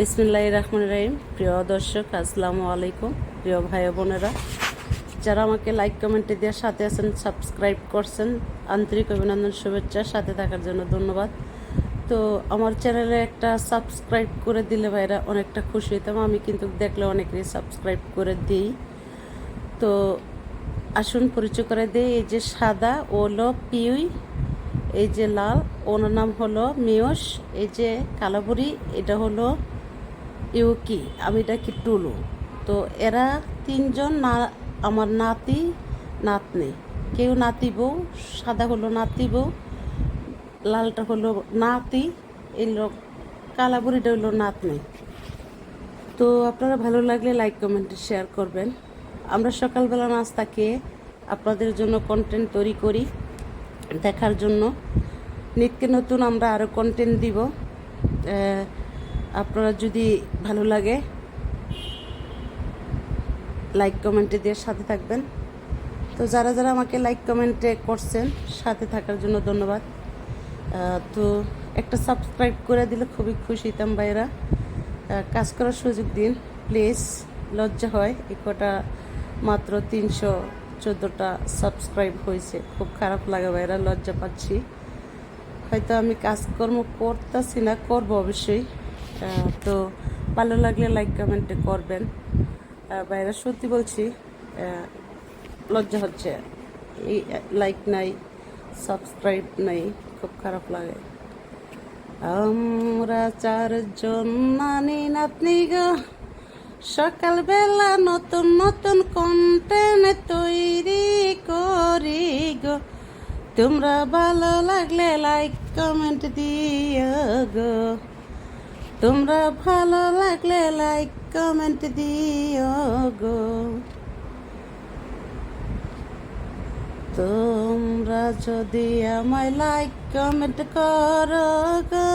বিসমিল্লাহ রহমান রহিম। প্রিয় দর্শক, আসসালামু আলাইকুম। প্রিয় ভাই বোনেরা, যারা আমাকে লাইক কমেন্টে দেওয়ার সাথে আছেন সাবস্ক্রাইব করছেন, আন্তরিক অভিনন্দন, শুভেচ্ছা, সাথে থাকার জন্য ধন্যবাদ। তো আমার চ্যানেলে একটা সাবস্ক্রাইব করে দিলে ভাইরা অনেকটা খুশি হইতাম। আমি কিন্তু দেখলে অনেকেরই সাবস্ক্রাইব করে দিই। তো আসুন পরিচয় করে দিই, এই যে সাদা, ওলো, পিউই, এই যে লাল, ওনার নাম হলো মিয়স এই যে কালাবুরি এটা হলো ইউকি আমি ডাকি টুলু? তো এরা তিনজন না, আমার নাতি, নাতনি। কেউ নাতি বউ, সাদা হলো নাতি বউ, লালটা হলো নাতি, এই লোক কালাবুরিটা হলো নাতনি। তো আপনারা ভালো লাগলে লাইক, কমেন্ট, শেয়ার করবেন। আমরা সকালবেলা নাস্তা খেয়ে আপনাদের জন্য কন্টেন্ট তৈরি করি, দেখার জন্য। নিত্য নতুন আমরা আরও কন্টেন্ট দিব। আপনারা যদি ভালো লাগে লাইক কমেন্টে দিয়ে সাথে থাকবেন। তো যারা যারা আমাকে লাইক কমেন্টে করছেন, সাথে থাকার জন্য ধন্যবাদ। তো একটা সাবস্ক্রাইব করে দিলে খুবই খুশি হতাম ভাইরা কাজ করার সুযোগ দিন প্লিজ লজ্জা হয়, এই কটা মাত্র তিনশো চোদ্দোটা সাবস্ক্রাইব হয়েছে। খুব খারাপ লাগে ভাইরা লজ্জা পাচ্ছি। হয়তো আমি কাজকর্ম করতেছি না, করব অবশ্যই। তো ভালো লাগলে লাইক কমেন্টে করবেন। ভাইরা সত্যি বলছি লজ্জা হচ্ছে। এই লাইক নাই সাবস্ক্রাইব নাই, খুব খারাপ লাগে। আমরা চারজন নানি নাতনি গো, সকালবেলা নতুন নতুন কন্টেন্ট তৈরি করি গো। তোমরা ভালো লাগলে লাইক কমেন্ট দিও গো। তোমরা ভালো লাগলে লাইক কমেন্ট দিও গো। তোমরা যদি আমায় লাইক কমেন্ট করো গো।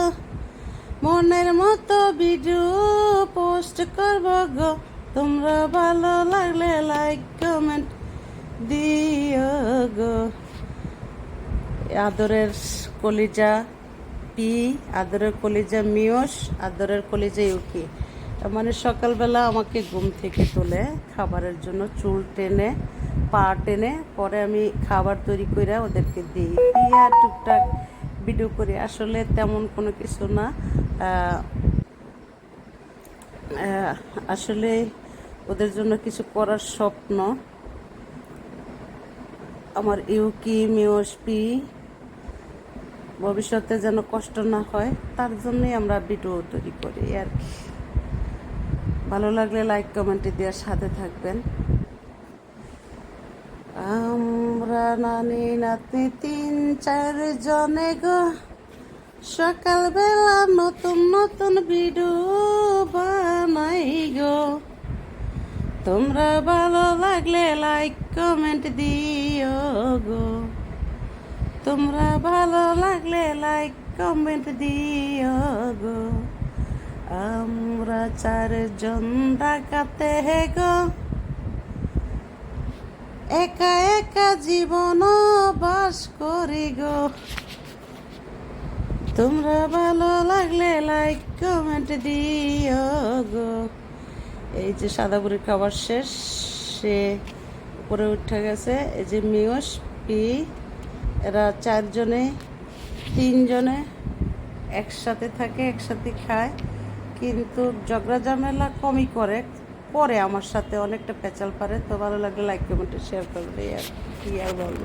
মনের মতো ভিডিও পোস্ট করব গো। তোমরা ভালো লাগলে লাইক কমেন্ট দিও গো। আদরের কলিজা পি, আদরের কলিজা মিয়স, আদরের কলিজা ইউকি। মানে সকালবেলা আমাকে ঘুম থেকে তুলে খাবারের জন্য চুল টেনে, পা টেনে পরে আমি খাবার তৈরি করে ওদেরকে দিই। দিয়ে টুকটাক ভিডিও করি। আসলে তেমন কোনো কিছু না। আসলে ওদের জন্য কিছু করার স্বপ্ন। আমার ইউকি মিওসপি ভবিষ্যতে যেন কষ্ট না হয়, তার জন্যই আমরা ভিডিও তৈরি করি আর কি। ভালো লাগলে লাইক কমেন্টে দেওয়ার সাথে থাকবেন। আমরা নানি নাতনি তিন চার জনে গো, সকালবেলা নতুন নতুন ভিডিও বানাই গো। তোমরা ভালো লাগলে লাইক কমেন্ট দিও গো। তোমরা ভালো লাগলে লাইক কমেন্ট দিও গো। আমরা চারজন ডাকাতে হে গো। একা একা জীবন বাস করি গো। তোমরা ভালো লাগলে লাইক কমেন্ট দিও গো। এই যে সাদাপুরের খাবার শেষ, সে উপরে উঠে গেছে, এই যে মিয়স পি এরা চারজনে, তিনজনে একসাথে থাকে, একসাথে খায়। কিন্তু ঝগড়া ঝামেলা কমই করে, পরে আমার সাথে অনেকটা পেঁচাল পারে। তো ভালো লাগলে লাইক কমেন্টে শেয়ার করবে আর কি আর বলব।